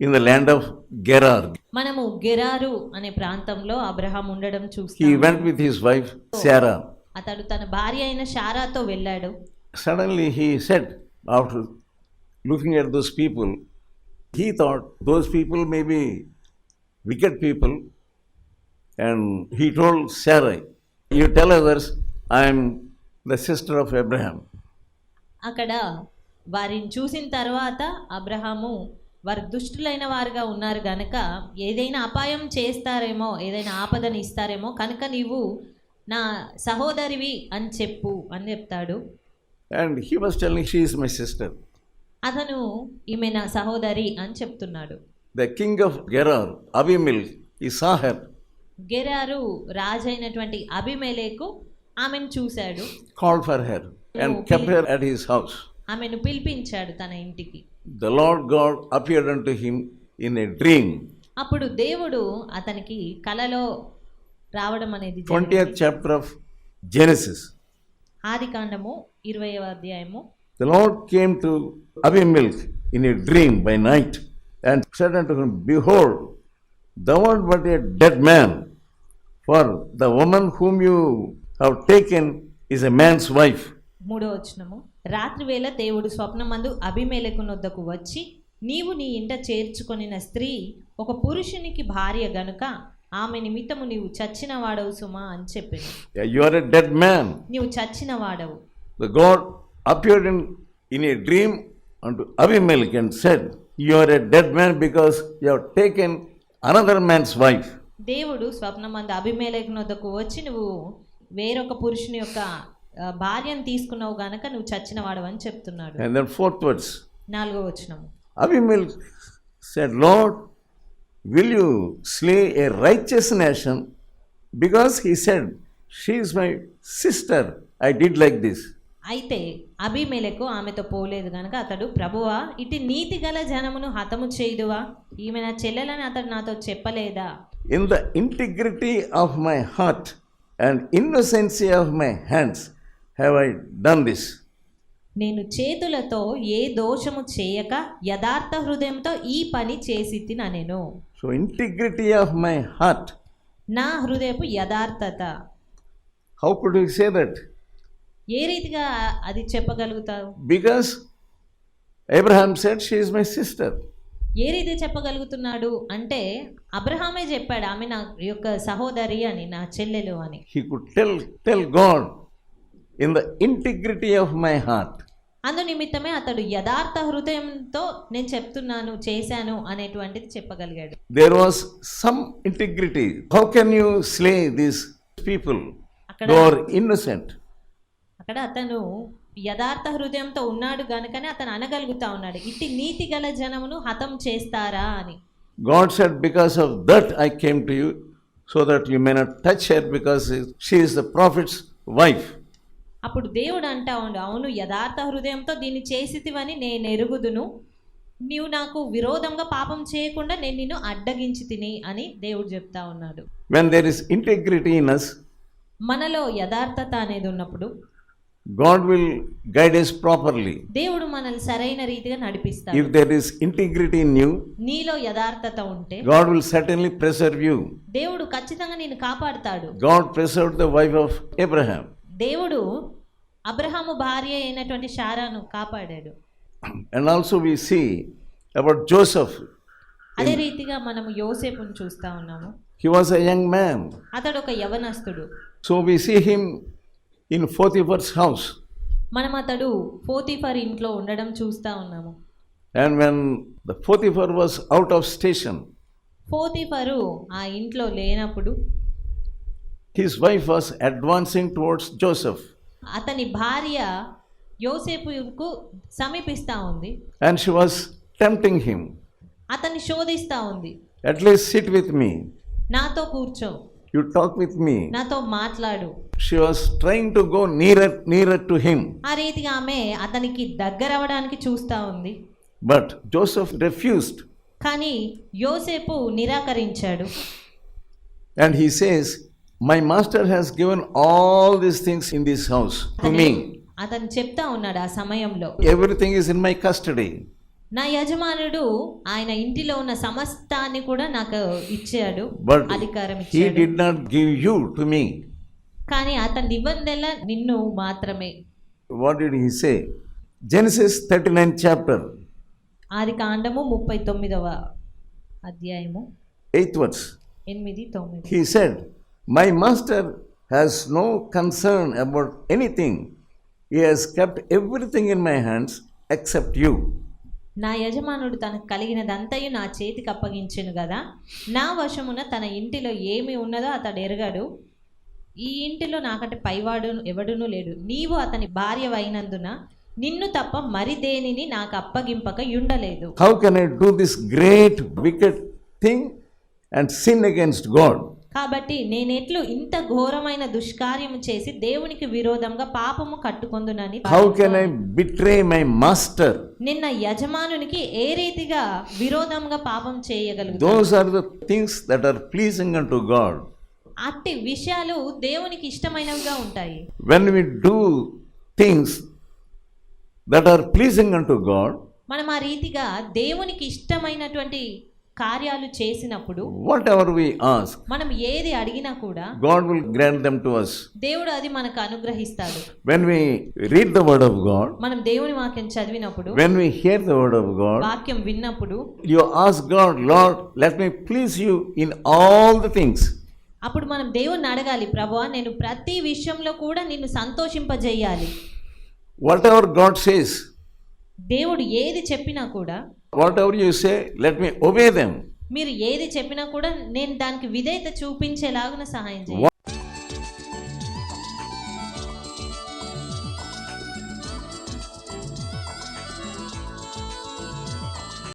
In the land of Gerar మనము Gerar అనే ప్రాంతంలో అబ్రహాం ఉండడం చూసి హి వెంట్ విత్ అతడు తన భార్య అయిన శారాతో వెళ్ళాడు. Suddenly he said after looking at those people he thought those people may be wicked people and he told Sarai you tell others I the sister of Abraham అక్కడ వారిని చూసిన తర్వాత అబ్రహాము వారు దుష్టులైన వారుగా ఉన్నారు గనక ఏదైనా అపాయం చేస్తారేమో ఏదైనా ఆపదని ఇస్తారేమో కనుక నీవు నా సహోదరివి అని చెప్పు అని చెప్తాడు. And he was telling, She is my sister. అతను ఈమె నా సహోదరి అని చెప్తున్నాడు. King of Gerar, Abimelech, he saw her, Gerar రాజైనటువంటి అభిమేలేకు ఆమెను చూశాడు. Called for her, and kept her at his house. ఆమెను పిలిపించాడు తన ఇంటికి The Lord God appeared unto him in a dream. అప్పుడు దేవుడు అతనికి కలలో రావడం అనేది జరిగింది. 20th chapter of Genesis. ఆది కాండము ఇరవైవ అధ్యాయము The Lord came to Abimelech in a dream by night and said unto him, Behold, thou art but a dead man, for the woman whom you have taken is a man's wife. మూడో వచనము రాత్రి వేళ దేవుడు స్వప్నమందు అభిమేలకు నొద్దకు వచ్చి నీవు నీ ఇంట చేర్చుకొనిన స్త్రీ ఒక పురుషునికి భార్య గనుక ఆమె నిమిత్తము నీవు చచ్చిన వాడవు సుమా అని చెప్పింది You are a dead man. నీవు చచ్చిన వాడవు God appeared in, in a dream unto Abimelech and said, You are a dead man because you have taken another man's wife. దేవుడు స్వప్నమందు అభిమేలకు నొద్దకు వచ్చి నువ్వు వేరొక పురుషుని యొక్క భార్యను తీసుకున్నావు గనక నువ్వు చచ్చిన అని చెప్తున్నాడు And then fourth words. నాలుగో Abimelech said, Lord, will you slay a righteous nation? Because he said, She is my sister. I did like this. అయితే అభిమేలకు ఆమెతో పోలేదు గనక అతడు ప్రభువా ఇటు నీతి గల జనమును హతము చేయుదువా ఈమె నా చెల్లెలని అతడు నాతో చెప్పలేదా In the integrity of my heart and innocency of my hands have I done this నేను చేతులతో ఏ దోషము చేయక యథార్థ హృదయంతో ఈ పని చేసి నేను. So integrity of my heart నా హృదయపు యథార్థత. How could you say that ఏ రీతిగా అది చెప్పగలుగుతావు? Because Abraham said she my sister ఏ రీతి చెప్పగలుగుతున్నాడు? అంటే అబ్రహామే చెప్పాడు ఆమె నా యొక్క సహోదరి అని నా చెల్లెలు అని. Could tell in the integrity of my heart అందు నిమిత్తమే అతడు యథార్థ హృదయంతో నేను చెప్తున్నాను చేశాను అనేటువంటిది చెప్పగలిగాడు. There was some integrity how can you slay this people are innocent అక్కడ అతను యథార్థ హృదయంతో ఉన్నాడు గనుకనే అతను అనగలుగుతా ఉన్నాడు. ఇట్టి నీతి గల జనమును హతం చేస్తారా అని. God said because of that I came to you so that you may not touch her because she is the prophet's wife అప్పుడు దేవుడు అంటా ఉండు అవును యథార్థ హృదయంతో దీన్ని చేసితివని నేను ఎరుగుదును నీవు నాకు విరోధంగా పాపం చేయకుండా నేను నిన్ను అడ్డగించి తిని అని దేవుడు చెప్తా ఉన్నాడు When there is integrity in us, మనలో యథార్థత అనేది ఉన్నప్పుడు God will guide us properly. దేవుడు మనల్ని సరైన రీతిగా నడిపిస్తాడు If there is integrity in you, నీలో యథార్థత ఉంటే God will certainly preserve you. దేవుడు ఖచ్చితంగా నేను కాపాడుతాడు God preserved the wife of Abraham. దేవుడు అబ్రహాము భార్య అయినటువంటి శారాను కాపాడాడు. And also we see about Joseph అదే రీతిగా మనం యోసేపును చూస్తా ఉన్నాము. He was a young man అతడు ఒక యవనస్తుడు. So we see him in Potiphar's house మనం అతడు ఫోతిఫర్ ఇంట్లో ఉండడం చూస్తా ఉన్నాము. And when the Potiphar was out of station Potiphar ఆ ఇంట్లో లేనప్పుడు his wife was advancing towards Joseph. అతని భార్య యోసేపుకు సమీపిస్తా ఉంది And she was tempting him. అతన్ని శోధిస్తా ఉంది At least sit with me. నాతో కూర్చో You talk with me. నాతో మాట్లాడు She was trying to go nearer, nearer to him. ఆ రీతిగా ఆమె అతనికి దగ్గర అవ్వడానికి చూస్తా ఉంది But Joseph refused. కానీ యోసేపు నిరాకరించాడు And he says, my master has given all these things in this house to me అతను చెప్తా ఉన్నాడు ఆ సమయంలో. Everything is in my custody నా యజమానుడు ఆయన ఇంటిలో ఉన్న సమస్తాన్ని కూడా నాకు ఇచ్చాడు అధికారం he did not give you to me కానీ అతని ఇవ్వందెల నిన్ను మాత్రమే. What did he say Genesis thirty nine chapter ఆది కాండము ముప్పై తొమ్మిదవ అధ్యాయము. ఎయిత్ వర్స్ ఎనిమిది తొమ్మిది. He said my master has no concern about anything he has kept everything in my hands except you నా యజమానుడు తనకు కలిగినదంతయు నా చేతికి అప్పగించను కదా నా వశమున తన ఇంటిలో ఏమి ఉన్నదో అతడు ఎరగాడు. ఈ ఇంటిలో నాకంటే పైవాడు ఎవడునూ లేడు. నీవు అతని భార్య అయినందున నిన్ను తప్ప మరి దేనిని నాకు అప్పగింపక ఉండలేదు how can I do this great wicked thing and sin against God కాబట్టి నేనెట్లు ఇంత ఘోరమైన దుష్కార్యము చేసి దేవునికి విరోధంగా పాపము కట్టుకొందునని How can I betray my master? నిన్న యజమానునికి ఏ రీతిగా విరోధంగా పాపం చేయగలుగుతాను Those are the things that are pleasing unto God. అట్టి విషయాలు దేవునికి ఇష్టమైనవిగా ఉంటాయి When we do things that are pleasing unto God, మనం ఆ రీతిగా దేవునికి ఇష్టమైనటువంటి కార్యాలు చేసినప్పుడు వాట్ ఎవర్ వి ఆస్క్ మనం ఏది అడిగినా కూడా God will grant them to us. దేవుడు అది మనకు అనుగ్రహిస్తాడు. When we read the word of God మనం దేవుని వాక్యం చదివినప్పుడు when we hear the word of God వాక్యం విన్నప్పుడు you ask God Lord let me please you in all the things అప్పుడు మనం దేవుని అడగాలి ప్రభువా నేను ప్రతి విషయంలో కూడా నిన్ను సంతోషింపజేయాలి. వాట్ ఎవర్ గాడ్ సేస్ దేవుడు ఏది చెప్పినా కూడా whatever you say let me obey them మీరు ఏది చెప్పినా కూడా నేను దానికి విధేయత చూపించేలాగా సహాయం చేయాలి